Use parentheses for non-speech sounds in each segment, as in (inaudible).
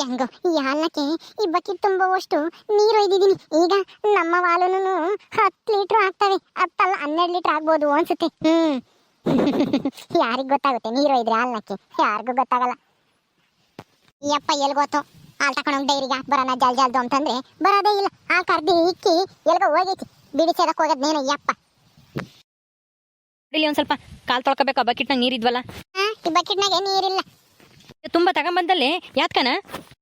ಹೆಂಗೋ ಈ ಹಾಲಕ್ಕೆ ಈ ಬಕೆಟ್ ತುಂಬುವಷ್ಟು ನೀರು ಒಯ್ದಿದ್ದೀನಿ. ಈಗ ನಮ್ಮ ವಾಲೂನು ಹತ್ತು ಲೀಟ್ರ್ ಆಗ್ತವೆ. ಹತ್ತಲ್ಲ ಹನ್ನೆರಡು ಲೀಟ್ರ್ ಆಗ್ಬೋದು ಅನ್ಸುತ್ತೆ. ಹ್ಮ್. (laughs) ಯಾರಿಗ್ ಗೊತ್ತಾಗುತ್ತೆ ನೀರು ಒಯ್ದ್ರೆ ಹಾಲಕ್ಕೆ? ಯಾರಿಗೂ ಗೊತ್ತಾಗಲ್ಲ. ಯಪ್ಪ ಎಲ್ಲಿ ಗೊತ್ತು? ಹಾಲು ತಗೊಂಡೋಗಿ ಡೈರಿಗೆ ಹಾಕಿ ಬರೋಣ ಜಲ್ ಜಲ್ದು ಅಂತಂದ್ರೆ ಬರೋದೇ ಇಲ್ಲ. ಹಾಲು ಕರ್ದಿ ಇಕ್ಕಿ ಎಲ್ಗೋ ಹೋಗೈತಿ. ಬಿಡಿಸೋದಕ್ಕೆ ಹೋಗೋದ್ನೇನು ಯಪ್ಪ. ಇಲ್ಲಿ ಒಂದ್ ಸ್ವಲ್ಪ ಕಾಲ್ ತೊಳ್ಕೊಬೇಕು. ಬಕೆಟ್ನಾಗ ನೀರಿದ್ವಲ್ಲ? ಈ ಬಕೆಟ್ನಾಗೆ ನೀರಿಲ್ಲ. ತುಂಬಾ ತಗೊಂಬಂದಲ್ಲಿ? ಯಾತ್ಕನ?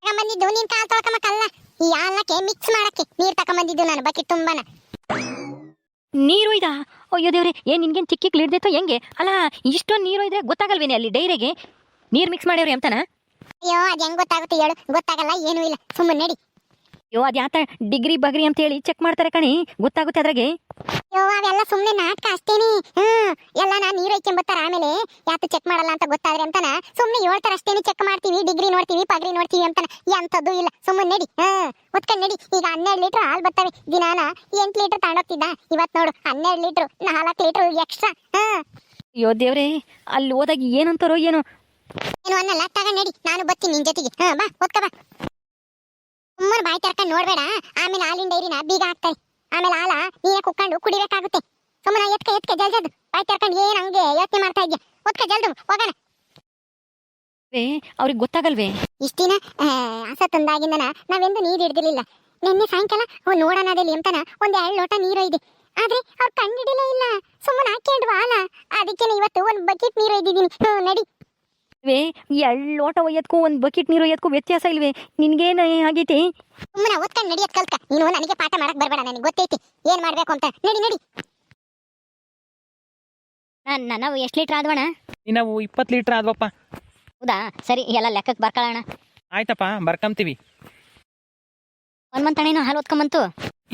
ತಗೊಂಬಂದಿದ್ದು ನೀನ್ ಕಾಲ್ ತೊಳ್ಕೊಂಬಕ್ಕಲ್ಲ ಈ ಹಾಲಕ್ಕೆ ಮಿಕ್ಸ್ ಮಾಡಕ್ಕೆ ನೀರ್ ತಗೊಂಬಂದಿದ್ದು ನಾನು ಬಕೆಟ್ ತುಂಬಾನ. ನೀರು ಇದ? ಅಯ್ಯೋ ದೇವ್ರೆ ಏನ್ ನಿನ್ಗೇನ್ ಚಿಕ್ಕ ಹಿಡ್ದೈತೋ ಹೆಂಗೆ? ಅಲ್ಲ ಇಷ್ಟೊಂದು ನೀರು ಇದ್ರೆ ಗೊತ್ತಾಗಲ್ವೇನೆ ಅಲ್ಲಿ ಡೈರಿಗೆ? ನೀರ್ ಮಿಕ್ಸ್ ಮಾಡ್ಯವ್ರಿ ಅಂತನ ಅಯ್ಯೋ ಅದ್ ಹೆಂಗ್ ಗೊತ್ತಾಗುತ್ತೆ ಹೇಳು. ಗೊತ್ತಾಗಲ್ಲ ಏನೂ ಇಲ್ಲ. ಸುಮ್ಮನೆ ನಡಿ. ಅಯ್ಯೋ ಅದ್ ಯಾತ ಡಿಗ್ರಿ ಬಗ್ರಿ ಅಂತ ಹೇಳಿ ಚೆಕ್ ಮಾಡ್ತಾರೆ ಕಣಿ. ಗೊತ್ತಾಗುತ್ತೆ ಅದ್ರಾಗೆ? ಅಯ್ಯೋ ಅವೆಲ್ಲ ಸುಮ್ಮನೆ ನಾಟಕ ಅಷ್ಟೇನಿ. ಹ್ಮ್ ಎಲ್ಲ ನಾ ನೀರು ಬರ್ತಾರ ಆಮೇಲೆ ಯಾತು ಚೆಕ್ ಮಾಡಲ್ಲ ಅಂತ ಗೊತ್ತಾದ್ರೆ ಅಂತಾನ ಸುಮ್ಮನೆ ಹೇಳ್ತಾರ ಅಷ್ಟೇನಿ ಚೆಕ್ ಮಾಡ್ತೀವಿ ಡಿಗ್ರಿ ನೋಡ್ತೀವಿ ಪಗ್ರಿ ನೋಡ್ತೀವಿ ಅಂತಾನ. ಎಂತದ್ದು ಇಲ್ಲ ಸುಮ್ಮನೆ ನಡಿ ಹ್ಮ್ ಒತ್ಕೊಂಡ್ ನಡಿ. ಈಗ ಹನ್ನೆರಡು ಲೀಟರ್ ಹಾಲು ಬರ್ತವೆ ದಿನಾನ ಎಂಟು ಲೀಟರ್ ತಗೊಂಡೋಗ್ತಿದ್ದ. ಇವತ್ ನೋಡು ಹನ್ನೆರಡು ಲೀಟರ್ ನಾಲ್ಕು ಲೀಟರ್ ಎಕ್ಸ್ಟ್ರಾ ಹ್ಮ್ ಅಯ್ಯೋ ದೇವ್ರೆ ಅಲ್ಲಿ ಹೋದಾಗ ಏನಂತಾರೋ ಏನೋ. ಏನು ಅನ್ನಲ್ಲ ತಗೊಂಡ್ ನಡಿ ನಾನು ಬರ್ತೀನಿ ನಿನ್ ಜೊತೆಗೆ. ಹಾ ಬಾ ಒತ್ಕ ಬಾ. ಸುಮ್ಮನೆ ಬಾಯಿ ತರ್ಕೊಂಡು ನೋಡ್ಬೇಡ. ಆಮೇಲೆ ಹಾಲಿನ ಡೈರಿನ ಬೀಗ ಹಾಕ್ತಾರೆ. ಆಮೇಲೆ ಹಾಲ ನೀನೇ ಕುಕ್ಕೊಂಡು ಕುಡಿಬೇಕಾಗುತ್ತೆ? ಸುಮ್ಮನೆ ಎತ್ಕ ಎತ್ಕ ಜಲ್ದು. ಬಾಯಿ ತೆರ್ಕೊಂಡು ಏನು ಹಂಗೆ ಯೋಚನೆ ಮಾಡ್ತಾ ಇದ್ಯಾ? ಒತ್ಕ ಜಲ್ದು ಹೋಗೋಣ. ಅವ್ರಿಗೆ ಗೊತ್ತಾಗಲ್ವೇ? ಇಷ್ಟಿನ ಆಸ ತಂದಾಗಿಂದನ ನಾವೆಂದು ನೀರು ಹಿಡ್ದಿರ್ಲಿಲ್ಲ. ನಿನ್ನೆ ಸಾಯಂಕಾಲ ಓ ನೋಡೋಣ ಅದಲ್ಲಿ ಎಂತನ ಒಂದು ಎರಡು ಲೋಟ ನೀರು ಇದೆ. ಆದ್ರೆ ಅವ್ರು ಕಂಡಿಡಿಲೇ ಇಲ್ಲ. ಸುಮ್ಮನೆ ಹಾಕ್ಯಂಡ್ವಾ ಅಲ್ಲ ಅದಕ್ಕೆ ಇವತ್ತು ಒಂದು ಬಕೆಟ್ ನೀರು ಇದ್ದಿದ್ದೀನಿ ಹ್ಮ್ ನಡಿ. ವೇ ಎಳ್ಳು ಲೋಟ ಒಯ್ಯದ್ಕೂ ಒಂದು ಬಕೆಟ್ ನೀರು ಒಯ್ಯದ್ಕೂ ವ್ಯತ್ಯಾಸ ಇಲ್ವೇ? ನಿನ್ಗೇನು ಆಗೈತಿ? ಸುಮ್ಮನೆ ಓದ್ಕೊಂಡು ನಡಿಯತ್ ಕಲ್ಕ ನೀನು ನನಗೆ ಪಾಠ ಮಾಡಕ್ ಬರ್ಬೇಡ ನನಗೆ ಗೊತ್ತೈತಿ. ಏನ್ ಮಾಡ್ಬೇಕು ಅಂತ? ನಡಿ ನಡಿ. ನಾವು ಎಷ್ಟು ಲೀಟ್ರ್ ಆದ್ವಣ? ನಾವು ಇಪ್ಪತ್ತು ಲೀಟ್ರ್ ಆದ್ವಪ್ಪ. ಹೌದಾ? ಸರಿ ಎಲ್ಲ ಲೆಕ್ಕಕ್ಕೆ ಬರ್ಕೊಳ್ಳೋಣ ಆಯ್ತಪ್ಪ ಬರ್ಕಂತೀವಿ. ಹನುಮಂತಣ್ಣೇನು ಹಾಲು ಹೊತ್ಕೊಂಬಂತು?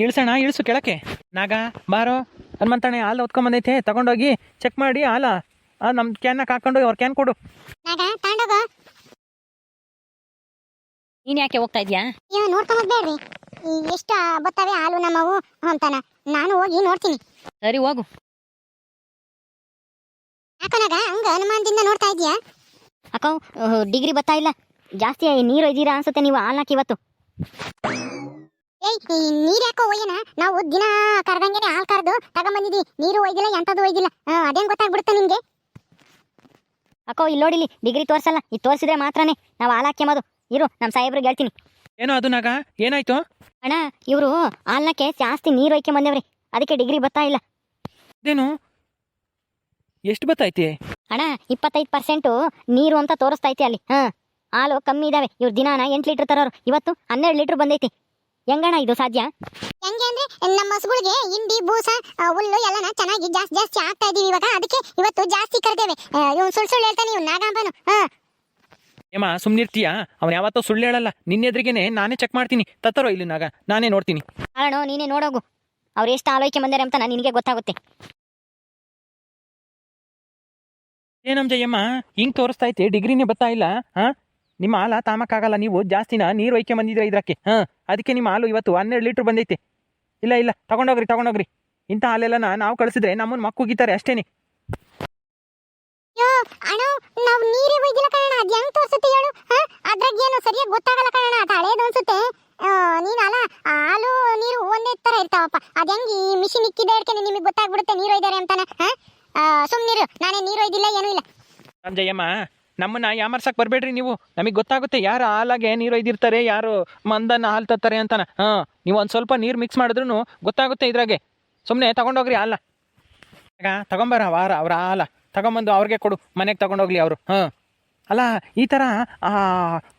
ಇಳ್ಸಣ್ಣ ಇಳಿಸು ಕೆಳಕ್ಕೆ. ನಾಗ ಬಾರೋ. ಹನುಮಂತಣ್ಣ ಹಾಲು ಹೊತ್ಕೊಂಬಂದೈತೆ. ತಗೊಂಡೋಗಿ ಚೆಕ್ ಮಾಡಿ ಹಾಲ. ನಮ್ಮ ಕ್ಯಾನ್ ಹಾಕೊಂಡು ಅವ್ರ ಕ್ಯಾನ್ ಕೊಡು. ನಾಗ ನೀನ್ ಯಾಕೆ ಹೋಗ್ತಾ ಇದ್ಯಾ? ಅಯ್ಯೋ ನೋಡ್ಕೊಂಬದ್ ಬೇಡ್ರಿ ಎಷ್ಟ ಬತ್ತವೆ ಹಾಲು ನಮ್ಮವು ಅಂತಾನ. ನಾನು ಹೋಗಿ ನೋಡ್ತೀನಿ. ಸರಿ ಹೋಗು. ಯಾಕನಾಗ ಹಂಗ ಹನುಮಾನದಿಂದ ನೋಡ್ತಾ ಇದ್ಯಾ ಅಕ್ಕ ಡಿಗ್ರಿ ಬರ್ತಾ ಇಲ್ಲ. ಜಾಸ್ತಿ ನೀರು ಇದ್ದೀರಾ ಅನ್ಸುತ್ತೆ ನೀವು ಹಾಲ್ನಾಕ್ ಇವತ್ತು. ಏಯ್ ನೀರ್ ಯಾಕೋ ಒಯ್ಯನ? ನಾವು ದಿನ ಕರ್ದಂಗೆನೆ ಹಾಲ್ ಕರ್ದು ತಗೊಂಬಂದಿದ್ವಿ. ನೀರು ಒಯ್ದಿಲ್ಲ ಎಂಥದ್ದು ಒಯ್ದಿಲ್ಲ. ಆ, ಅದೇನ್ ಗೊತ್ತಾಗ್ಬಿಡುತ್ತೆ ನಿಮ್ಗೆ? ಅಕ್ಕೋ ಇಲ್ಲಿ ನೋಡಿಲಿ ಡಿಗ್ರಿ ತೋರ್ಸಲ್ಲ. ಇದು ತೋರಿಸಿದ್ರೆ ಮಾತ್ರನೇ. ನಾವು ಹಾಲಾಕ್ಯಮದು ಇರು ನಮ್ಮ ಸಾಹೇಬ್ರಿಗೆ ಹೇಳ್ತೀನಿ. ಏನೋ ಅದು ನಾಗ? ಏನಾಯ್ತು? ಅಣ್ಣ ಇವರು ಹಾಲ್ನಕ್ಕೆ ಜಾಸ್ತಿ ನೀರು ಒಯ್ಕೊಂಡ್ ಬಂದೇವ್ರಿ. ಅದಕ್ಕೆ ಡಿಗ್ರಿ ಬರ್ತಾ ಇಲ್ಲ. ಅದೇನು ಎಷ್ಟು ಬತ್ತೈತಿ? ಅಣ್ಣ ಇಪ್ಪತ್ತೈದು ಪರ್ಸೆಂಟು ನೀರು ಅಂತ ತೋರಿಸ್ತಾ ಐತಿ ಅಲ್ಲಿ? ಹಾಂ. ಹಾಲು ಕಮ್ಮಿ ಇದಾವೆ. ಇವ್ರು ದಿನಾನ ಎಂಟು ಲೀಟ್ರ್ ತರೋರು. ಇವತ್ತು ಹನ್ನೆರಡು ಲೀಟ್ರ್ ಬಂದೈತಿ. ಹೆಂಗಣ್ಣ ಇದು ಸಾಧ್ಯ? ನಮ್ಮ ಹಸುಗಳಿಗೆ ಹಿಂಡಿ ಬೂಸ ಹುಲ್ಲು ಎಲ್ಲನ ಚೆನ್ನಾಗಿ ಜಾಸ್ತಿ ಜಾಸ್ತಿ ಆಗ್ತಾ ಇದೀವಿ ಇವಾಗ. ಅದಕ್ಕೆ ಇವತ್ತು ಜಾಸ್ತಿ ಕರೆದೇವೆ. ಇವ್ನು ಸುಳ್ಳು ಸುಳ್ಳು ಹೇಳ್ತಾನೆ ಇವ್ನು ನಾಗಾಂಬನು. ಹಾ ಏಮ್ಮ ಸುಮ್ಮನಿರ್ತೀಯಾ ಅವ್ನು ಯಾವತ್ತೋ ಸುಳ್ಳು ಹೇಳಲ್ಲ. ನಿನ್ನೆದ್ರಿಗೇನೆ ನಾನೇ ಚೆಕ್ ಮಾಡ್ತೀನಿ. ತತ್ತರೋ ಇಲ್ಲಿ ನಾಗ. ನಾನೇ ನೋಡ್ತೀನಿ. ಅಲ್ಲಣ್ಣ ನೀನೇ ನೋಡೋಗು. ಅವ್ರು ಎಷ್ಟು ಆಲೋಚನೆ ಬಂದಾರೆ ಅಂತ ನಿನಗೆ ಗೊತ್ತಾಗುತ್ತೆ. ಏನಮ್ಮ ಜಯಮ್ಮ ಹಿಂಗ್ ತೋರಿಸ್ತಾ ಐತೆ ಡಿಗ್ರಿನೇ ಬತ್ತಾ ಇಲ್ಲ. ಹಾ ನಿಮ್ಮ ಹಾಲ ತಾಮಕ್ಕಾಗಲ್ಲ. ನೀವು ಜಾಸ್ತಿನ ನೀರು ಒಯ್ಕೆ ಬಂದಿದ್ರೆ ಇದ್ರಕ್ಕೆ? ಹಾ ಅದಕ್ಕೆ ನಿಮ್ಮ ಹಾಲು ಇವತ್ತು ಹನ್ನೆರಡು ಲೀಟರ್ ಬಂದೈತೆ. ಇಲ್ಲ ಇಲ್ಲ ತಗೊಂಡೋಗ್ರಿ ತಗೊಂಡೋಗ್ರಿ. ಇಂಥ ಹಾಲೆಲ್ಲನ ನಾವು ಕಳಿಸಿದ್ರೆ ನಮ್ಮನ್ನ ಮಕ್ಕುಗಿತಾರೆ ಅಷ್ಟೇನೆ. ಯೋ ಅಣ್ಣ ನಾವು ನೀರೇ ಒಯ್ದಿಲ್ಲ ಕಣ ಅದ್ ಹೆಂಗ್ ತೋರ್ಸುತ್ತೆ ಹೇಳು? ಅದ್ರಾಗ ಏನು ಸರಿಯಾಗಿ ಗೊತ್ತಾಗಲ್ಲ ಕಣ ಅದು ಹಳೇದು ಅನ್ಸುತ್ತೆ. ಆ, ನೀನ್ ಅಲ್ಲ ಹಾಲು ನೀರು ಒಂದೇ ತರ ಇರ್ತಾವಪ್ಪ. ಅದ್ ಹೆಂಗ್ ಈ ಮಿಷಿನ್ ಇಕ್ಕಿದೆ ಹೇಳ್ಕೊಂಡು ನಿಮಗೆ ಗೊತ್ತಾಗ್ಬಿಡುತ್ತೆ ನೀರು ಒಯ್ದಾರೆ ಅಂತಾನೆ ಹಾ? ಆ, ಸುಮ್ನಿರು. ನಾನೇ ನೀರು ಒಯ್ದಿಲ್ಲ ಏನೂ ಇಲ್ಲ. ನಮ್ಮ ಜಯಮ್ಮ ನಮ್ಮನ್ನ ಯಾಮರ್ಸಕ್ ಬರಬೇಡ್ರಿ ನೀವು. ನಮಗೆ ಗೊತ್ತಾಗುತ್ತೆ ಯಾರು ಹಾಲಾಗೆ ನೀರು ಒಯ್ದಿರ್ತಾರೆ, ಯಾರು ಮಂದನ್ನ ಹಾಲು ತತ್ತಾರೆ ಅಂತಾನೆ. ಹಾಂ, ನೀವು ಒಂದು ಸ್ವಲ್ಪ ನೀರು ಮಿಕ್ಸ್ ಮಾಡಿದ್ರೂ ಗೊತ್ತಾಗುತ್ತೆ ಇದ್ರಾಗೆ. ಸುಮ್ಮನೆ ತಗೊಂಡೋಗ್ರಿ ಹಾಲ. ಆಗ ತಗೊಂಬರ ವಾರ ಅವ್ರ ಹಾಲ. ತಗೊಂಬಂದು ಅವ್ರಿಗೆ ಕೊಡು, ಮನೆಗೆ ತಗೊಂಡೋಗ್ಲಿ ಅವರು. ಹಾಂ. ಅಲ್ಲ, ಈ ಥರ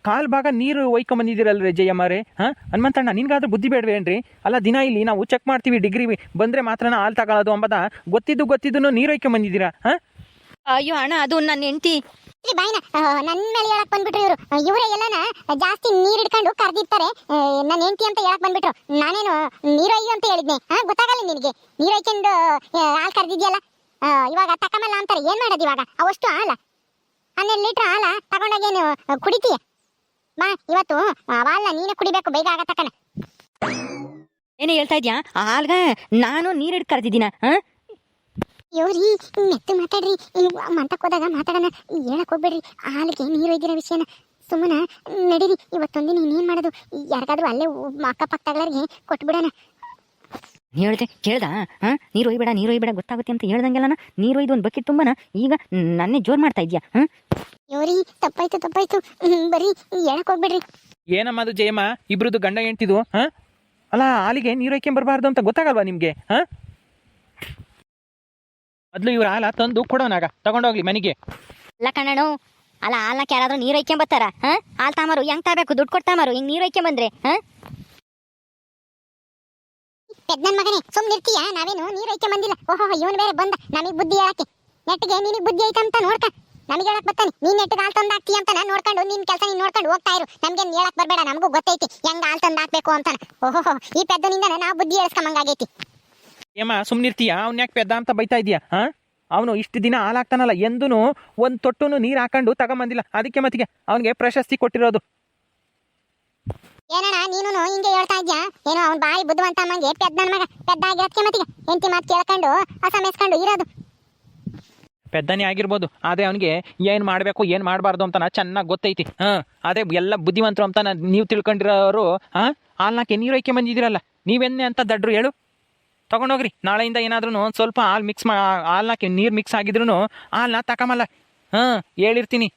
ಕಾಲ್ ಭಾಗ ನೀರು ಒಯ್ಕೊಂಬಂದಿದ್ದೀರಲ್ರಿ ಜಯಮ್ಮರೇ? ಹಾಂ, ಹನುಮಂತಣ್ಣ, ನಿನ್ಗಾದ್ರೂ ಬುದ್ಧಿ ಬೇಡವೇನ್ರಿ ಅಲ್ಲ, ದಿನ ಇಲ್ಲಿ ನಾವು ಚೆಕ್ ಮಾಡ್ತೀವಿ ಡಿಗ್ರಿ ಬಂದರೆ ಮಾತ್ರ ಹಾಲು ತಗೊಳ್ಳೋದು ಅಂಬದ ಗೊತ್ತಿದ್ದು ಗೊತ್ತಿದ್ದು ನೀರು ಒಯ್ಕೊಂಬಂದಿದ್ದೀರಾ? ಹಾಂ? ಅಯ್ಯೋ ಅಣ್ಣ, ಅದು ನನ್ನ ಹೆಂಡತಿ. ಬಾಯ್ನ ನನ್ನ ಮೇಲೆ ಹೇಳಕ್ ಬಂದ್ಬಿಟ್ರು ಇವರು. ಇವರೇ ಎಲ್ಲನ ಜಾಸ್ತಿ ನೀರ್ ಹಿಡ್ಕೊಂಡು ಕರ್ದಿರ್ತಾರೆ. ನನ್ನ ಹೆಂಡತಿ ಅಂತ ಹೇಳಕ್ ಬಂದ್ಬಿಟ್ರು. ನಾನೇನು ನೀರೊಯ್ಯು ಅಂತ ಹೇಳಿದ್ನೆ. ಹಾ ಗೊತ್ತಾಗಲ್ಲ ನಿನಗೆ. ನೀರೊಯ್ಕೊಂಡು ಹಾಲು ಕರ್ದಿದ್ಯಲ್ಲ? ಇವಾಗ ತಕಮಲ್ಲ ಅಂತಾರೆ. ಏನ್ ಮಾಡೋದು ಇವಾಗ? ಅವಷ್ಟು ಹಾಲ. ಹನ್ನೆರಡು ಲೀಟರ್ ಹಾಲ ತಗೊಂಡೋಗೇನು ಕುಡಿತೀಯ? ಬಾ, ಇವತ್ತು ಆ, ಹಾಲ್ನ ನೀನೇ ಕುಡಿಬೇಕು ಬೇಗ ಆಗತ್ತಕನ ಏನೇ ಹೇಳ್ತಾ ಇದ್ಯಾ? ಹಾಲ್ಗ ನಾನು ನೀರಿಡ್ ಕರ್ದಿದ್ದೀನ ಹಾ ಇವ್ರಿ ಮೆತ್ತು ಮಾತಾಡ್ರಿ. ಮಂಟಕ್ ಹೋದಾಗ ಮಾತಾಡೋಣ. ಹೇಳಕ್ ಹೋಗ್ಬೇಡ್ರಿ. ಹಾಲಿಗೆ ನೀರು ಒಯ್ದಿರೋ ವಿಷಯನ. ಸುಮ್ಮನ ನಡೀರಿ ಇವತ್ತೊಂದಿನ ಇನ್ನೇನ್ ಮಾಡೋದು? ಯಾರಿಗಾದ್ರೂ ಅಲ್ಲೇ ಅಕ್ಕಪಕ್ಕಗಳಿಗೆ ಕೊಟ್ಬಿಡೋಣ. ಹೇಳ್ದೆ ಕೇಳ್ದ? ಹಾ? ನೀರು ಒಯ್ಬೇಡ ನೀರು ಒಯ್ಬೇಡ ಗೊತ್ತಾಗುತ್ತೆ ಅಂತ ಹೇಳ್ದಂಗೆಲ್ಲ ನೀರು ಒಯ್ದು ಒಂದು ಬಕೆಟ್ ತುಂಬನ? ಈಗ ನನ್ನೇ ಜೋರ್ ಮಾಡ್ತಾ ಇದ್ಯಾ? ಹಾ? ಯೋರಿ ತಪ್ಪಾಯ್ತು ತಪ್ಪಾಯ್ತು. ಬರೀ ಹೇಳಕ್ ಹೋಗ್ಬೇಡ್ರಿ. ಏನಮ್ಮ ಅದು ಜಯಮ್ಮ? ಇಬ್ರದ್ದು ಗಂಡ ಹೆಂಡ್ತಿದು ಹಾ? ಅಲ್ಲ ಹಾಲಿಗೆ ನೀರು ಬರಬಾರ್ದು ಅಂತ ಗೊತ್ತಾಗಲ್ವಾ ನಿಮಗೆ ಹಾ? ಮೊದಲು ಇವ್ರ ಹಾಲ ತಂದು ಕೊಡೋನಾಗ ತಗೊಂಡೋಗ್ಲಿ ಮನೆಗೆ. ಅಲ್ಲ ಕಣ್ಣನು ಅಲ್ಲ ಹಾಲಕ್ಕೆ ಯಾರಾದ್ರೂ ನೀರು ಒಯ್ಕೊಂಬತ್ತಾರ ಹಾ? ಹಾಲ್ ತಾಮಾರು ಹೆಂಗ್ ತಾಬೇಕು ದುಡ್ಡು ಕೊಡ್ತಾಮಾರು ಹಿಂಗ್ ನೀರು ಒಯ್ಕೊಂಬಂದ್ರೆ ಹಾ? ಪೆದ್ದನ್ ಮಗನೇ ಸುಮ್ ನಿರ್ತೀಯ ನಾವೇನು ನೀರ್ ಐಕೆ ಬಂದಿಲ್ಲ. ಓಹೋ ಇವನ್ ಬೇರೆ ಬಂದ. ನಮಗ್ ಬುದ್ಧಿ ಹೇಳಕ್ಕೆ. ನೆಟ್ಟಿಗೆ ನಿನಗ್ ಬುದ್ಧಿ ಐತಂತ ನೋಡ್ಕ. ನಮಗೆ ಹೇಳಕ್ ಬರ್ತಾನೆ ನೀನ್ ನೆಟ್ಟಿಗೆ ಹಾಲ್ ತಂದು ಹಾಕ್ತಿ ಅಂತ ನಾನು ನೋಡ್ಕೊಂಡು ನಿನ್ ಕೆಲಸ ನೀನ್ ನೋಡ್ಕೊಂಡು ಹೋಗ್ತಾ ಇರು. ನಮ್ಗೆ ಹೇಳಕ್ ಬರ್ಬೇಡ ನಮಗೂ ಗೊತ್ತೈತಿ. ಹೆಂಗ್ ಹಾಲ್ ತಂದು ಹಾಕ್ಬೇಕು ಅಂತ ಓಹೋ ಈ ಪೆದ್ದನಿಂದ ನಾವು ಬುದ್ಧಿ ಹೇಳ್ಸ್ಕೊಂಬಂಗಾಗೈತಿ ಏಮ್ಮ ಸುಮ್ಮನಿರ್ತೀಯ ಅವ್ನ ಯಾಕೆ ಪೆದ್ದ ಅಂತ ಬೈತಾ ಇದೀಯಾ ಹಾ? ಅವನು ಇಷ್ಟು ದಿನ ಹಾಲಾಗ್ತಾನಲ್ಲ ಎಂದೂ ಒಂದು ತೊಟ್ಟುನು ನೀರು ಹಾಕೊಂಡು ತಗೊಂಬಂದಿಲ್ಲ. ಅದಕ್ಕೆ ಮತ್ತಿಗೆ ಅವನಿಗೆ ಪ್ರಶಸ್ತಿ ಕೊಟ್ಟಿರೋದು. ಏನಣ್ಣ ನೀನು ಹಿಂಗೆ ಹೇಳ್ತಾ ಇದ್ಯಾ ಏನೋ ಅವ್ನು ಬಾಯಿ ಬುದ್ಧಿವಂತ ಅಮ್ಮಂಗೆ ಪೆದ್ದನ ಮಗ. ಪೆದ್ದ ಆಗಿರೋದಕ್ಕೆ ಮತ್ತಿಗೆ ಎಂತಿ ಮಾತು ಕೇಳ್ಕೊಂಡು ಇರೋದು. ಪೆದ್ದನೇ ಆಗಿರ್ಬೋದು ಆದರೆ ಅವನಿಗೆ ಏನು ಮಾಡಬೇಕು ಏನು ಮಾಡಬಾರ್ದು ಅಂತ ಚೆನ್ನಾಗಿ ಗೊತ್ತೈತಿ ಹಾಂ? ಅದೇ ಎಲ್ಲ ಬುದ್ಧಿವಂತರು ಅಂತ ನೀವು ತಿಳ್ಕೊಂಡಿರೋರು ಹಾಂ? ಹಾಲ್ನಾಕೆ ನೀರು ಐಕೆ ಬಂದಿದ್ದೀರಲ್ಲ ನೀವೆನ್ನೆ ಅಂತ ದಡ್ರು ಹೇಳು. ತಗೊಂಡೋಗ್ರಿ. ನಾಳೆಯಿಂದ ಏನಾದ್ರೂ ಸ್ವಲ್ಪ ಹಾಲು ಮಿಕ್ಸ್ ಮಾ, ಹಾಲ್ನ ನೀರು ಮಿಕ್ಸ್ ಆಗಿದ್ರು ಹಾಲನ್ನ ತಕಮಲ್ಲ ಹಾಂ, ಹೇಳಿರ್ತೀನಿ.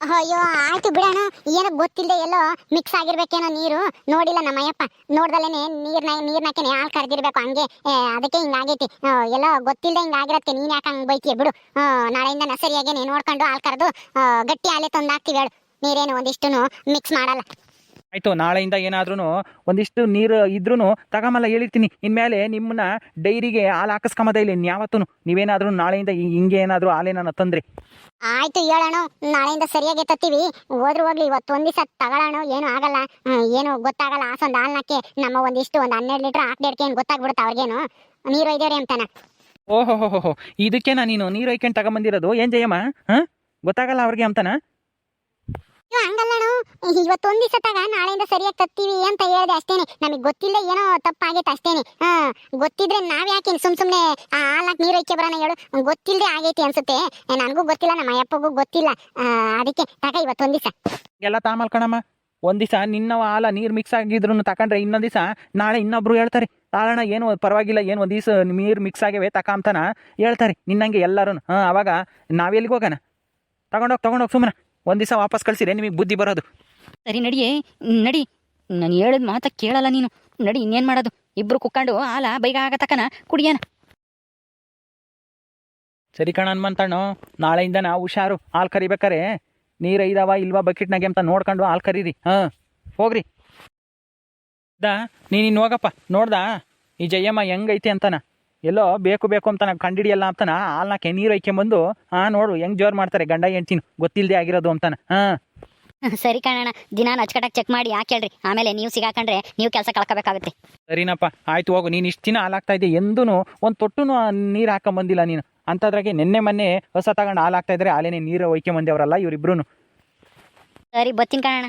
ಅಯ್ಯೋ, ಆಯ್ತು ಬಿಡೋಣ. ಏನೋ ಗೊತ್ತಿಲ್ಲದೆ ಎಲ್ಲೋ ಮಿಕ್ಸ್ ಆಗಿರ್ಬೇಕೇನೋ ನೀರು. ನೋಡಿಲ್ಲ ನಮ್ಮ ಅಯ್ಯಪ್ಪ ನೋಡ್ದಲ್ಲೇನೆ ನೀರ್ನ, ನೀರ್ನಾಕೇನೆ ಹಾಲು ಕರೆದಿರ್ಬೇಕು ಹಂಗೆ. ಅದಕ್ಕೆ ಹಿಂಗಾಗೈತಿ ಆಗೈತಿ. ಎಲ್ಲೋ ಗೊತ್ತಿಲ್ಲದೆ ಹಿಂಗಾಗಿರತ್ತೆ ನೀನ್ ಯಾಕೆ ಹಂಗೆ ಬೈತೀಯ ಬಿಡು. ನಾಳೆಯಿಂದ ಸರಿಯಾಗಿ ನೋಡ್ಕೊಂಡು ಹಾಲು ಕರೆದು ಗಟ್ಟಿ ಹಾಲೆ ತಂದು ಹಾಕ್ತೀವಿ ಹೇಳು. ನೀರೇನು ಒಂದಿಷ್ಟು ಮಿಕ್ಸ್ ಮಾಡಲ್ಲ. ಆಯಿತು ನಾಳೆಯಿಂದ ಏನಾದ್ರೂ ಒಂದಿಷ್ಟು ನೀರು ಇದ್ರೂ ತಗೊಂಬಲ್ಲ ಹೇಳಿರ್ತೀನಿ. ಇನ್ಮೇಲೆ ನಿಮ್ಮನ್ನ ಡೈರಿಗೆ ಹಾಲು ಹಾಕಿಸ್ಕೊಂಬದ ಇಲ್ಲಿ ಇನ್ಯಾವತ್ತೂ ನೀವೇನಾದ್ರೂ ನಾಳೆಯಿಂದ ಹಿಂಗೆ ಏನಾದರೂ ಹಾಲೇನ ತಂದ್ರಿ. ಆಯ್ತು ಹೇಳೋಣ ನಾಳೆಯಿಂದ ಸರಿಯಾಗಿ ತತ್ತೀವಿ ಹೋದ್ರು ಹೋಗ್ಲಿ ಇವತ್ತು ಒಂದ್ ದಿವಸ ತಗೊಳ್ಳೋಣ ಏನು ಆಗಲ್ಲ. ಏನು ಗೊತ್ತಾಗಲ್ಲ ಆಸೊಂದು ಹಾಲ್ನಕ್ಕೆ. ನಮ್ಮ ಒಂದಿಷ್ಟು ಒಂದು ಹನ್ನೆರಡು ಲೀಟರ್ ಹಾಕ್ದೇಡ್ಕೆ ಏನು ಗೊತ್ತಾಗ್ಬಿಡುತ್ತೆ ಅವ್ರಿಗೇನು? ನೀರು ಒಯ್ದೇವ್ರಿ ಅಂತಾನ ಓಹೋ ಹೋ ಹೋ ಇದಕ್ಕೆ ನೀನು? ನೀರು ಒಯ್ಕೊಂಡು ತಗೊಂಬಂದಿರೋದು? ಏನ್ ಜಯಮ್ಮ? ಹಾ? ಗೊತ್ತಾಗಲ್ಲ ಅವ್ರಿಗೆ ಅಂತಾನ ಅಯ್ಯೋ ಹಂಗಲ್ಲಣ್ಣ ಇವತ್ತು ದಿವಸ ತಗ ನಾಳೆಯಿಂದ ಸರಿಯಾಗಿ ತತ್ತೀವಿ ಅಂತ ಹೇಳಿದೆ ಅಷ್ಟೇನೆ. ನಮಗೆ ಗೊತ್ತಿಲ್ಲ ಏನೋ ತಪ್ಪಾಗೈತೆ ಅಷ್ಟೇನೆ. ಹಾ, ಗೊತ್ತಿದ್ರೆ ನಾವ್ ಯಾಕೆ ಸುಮ್ ಸುಮ್ನೆ ಹಾಲಾಕ್ ನೀರು ಐಕೆ ಬರೋಣ ಹೇಳು. ಗೊತ್ತಿಲ್ಲದೆ ಆಗೈತಿ ಅನ್ಸುತ್ತೆ. ನನಗೂ ಗೊತ್ತಿಲ್ಲ, ನಮ್ಮ ಅಪ್ಪಗೂ ಗೊತ್ತಿಲ್ಲ. ಅದಕ್ಕೆ ತಗ ಇವತ್ತೊಂದ್ ದಿವಸ. ಎಲ್ಲ ತಾಮಲ್ಕಣಮ್ಮ ಒಂದು ದಿವಸ ನಿನ್ನ ಹಾಲ ನೀರು ಮಿಕ್ಸ್ ಆಗಿದ್ರು ತಕೊಂಡ್ರೆ ಇನ್ನೊಂದು ದಿವಸ ನಾಳೆ ಇನ್ನೊಬ್ರು ಹೇಳ್ತಾರೆ. ತಾಳಣ ಏನು ಪರವಾಗಿಲ್ಲ, ಏನು ಒಂದು ದಿವಸ ನೀರು ಮಿಕ್ಸ್ ಆಗಿವೆ ಅಂತನ ಹೇಳ್ತಾರೆ ನಿನ್ನಂಗೆ ಎಲ್ಲರೂ ಹಾಂ, ಅವಾಗ ನಾವೆಲ್ಲಿಗೆ ಹೋಗೋಣ? ತಗೊಂಡೋಗಿ ತಗೊಂಡೋಗಿ ಸುಮ್ಮನೆ ಒಂದು ದಿವಸ ವಾಪಸ್ ಕಳಿಸಿರೆ ನಿಮಗೆ ಬುದ್ಧಿ ಬರೋದು. ಸರಿ ನಡಿಯೇ ನಡಿ. ನಾನು ಹೇಳಿದ ಮಾತ ಕೇಳಲ್ಲ ನೀನು. ನಡಿ ಇನ್ನೇನ್ ಮಾಡೋದು? ಇಬ್ರು ಕುಕ್ಕಂಡು ಆಲ ಬೈಗ ಆಗತಕ್ಕನ ಕುಡಿಯೋಣ. ಸರಿ ಕಣ ಹನುಮಂತಣ್ಣು ನಾಳೆಯಿಂದ ನಾವು ಹುಷಾರು. ಹಾಲು ಕರಿಬೇಕಾರೆ? ನೀರು ಐದಾವ ಇಲ್ವಾ ಬಕೆಟ್ನಾಗೆ ಅಂತ ನೋಡ್ಕೊಂಡು ಹಾಲು ಕರೀರಿ. ಹಾಂ ಹೋಗ್ರಿ. ದಾ ನೀನು ಹೋಗಪ್ಪ. ನೋಡ್ದಾ? ಈ ಜಯಮ್ಮ ಹೆಂಗೈತಿ ಅಂತಾನ? ಎಲ್ಲೋ ಬೇಕು ಬೇಕು ಅಂತಾನ ಕಂಡಿಡಿಯಲ್ಲ ಅಂತಾನ ನೀರು ಬಂದು ಹಾಂ ನೋಡು ಹೆಂಗ್ ಜೋರ್ ಮಾಡ್ತಾರೆ ಗಂಡ ಹೆಂಡ್ತಿನ ಗೊತ್ತಿಲ್ಲದೆ ಆಗಿರೋದು ಅಂತಾನ ಹಾ. ಸರಿ ಕಣಣ್ಣ ದಿನ ಅಚ್ಚಕಟ್ಟಾಗಿ ಚೆಕ್ ಮಾಡಿ ಯಾಕೆ ಹೇಳ್ರಿ? ಆಮೇಲೆ ನೀವು ಸಿಗಾಕೊಂಡ್ರೆ ನೀವು ಕೆಲಸ ಕಳ್ಕೋಬೇಕಾಗುತ್ತೆ. ಸರಿನಪ್ಪ ಆಯ್ತು ಹೋಗು ನೀನು ಇಷ್ಟು ದಿನ ಹಾಲಾಗ್ತಾ ಇದ್ದೆ ಎಂದೂ ಒಂದು ತೊಟ್ಟು ನೀರು ಹಾಕೊಂಬಂದಿಲ್ಲ ನೀನು. ಅಂಥದ್ರಾಗೆ ನಿನ್ನೆ ಮೊನ್ನೆ ಹೊಸ ತಗೊಂಡು ಹಾಲು ಹಾಕ್ತಾ ಇದ್ರೆ ಹಾಲೇನೆ ನೀರು ಒಯ್ಕೊಂಬಂದೇವ್ರಲ್ಲ ಇವರಿಬ್ರು ಸರಿ ಬತ್ತೀನಿ ಕಣಣ್ಣ.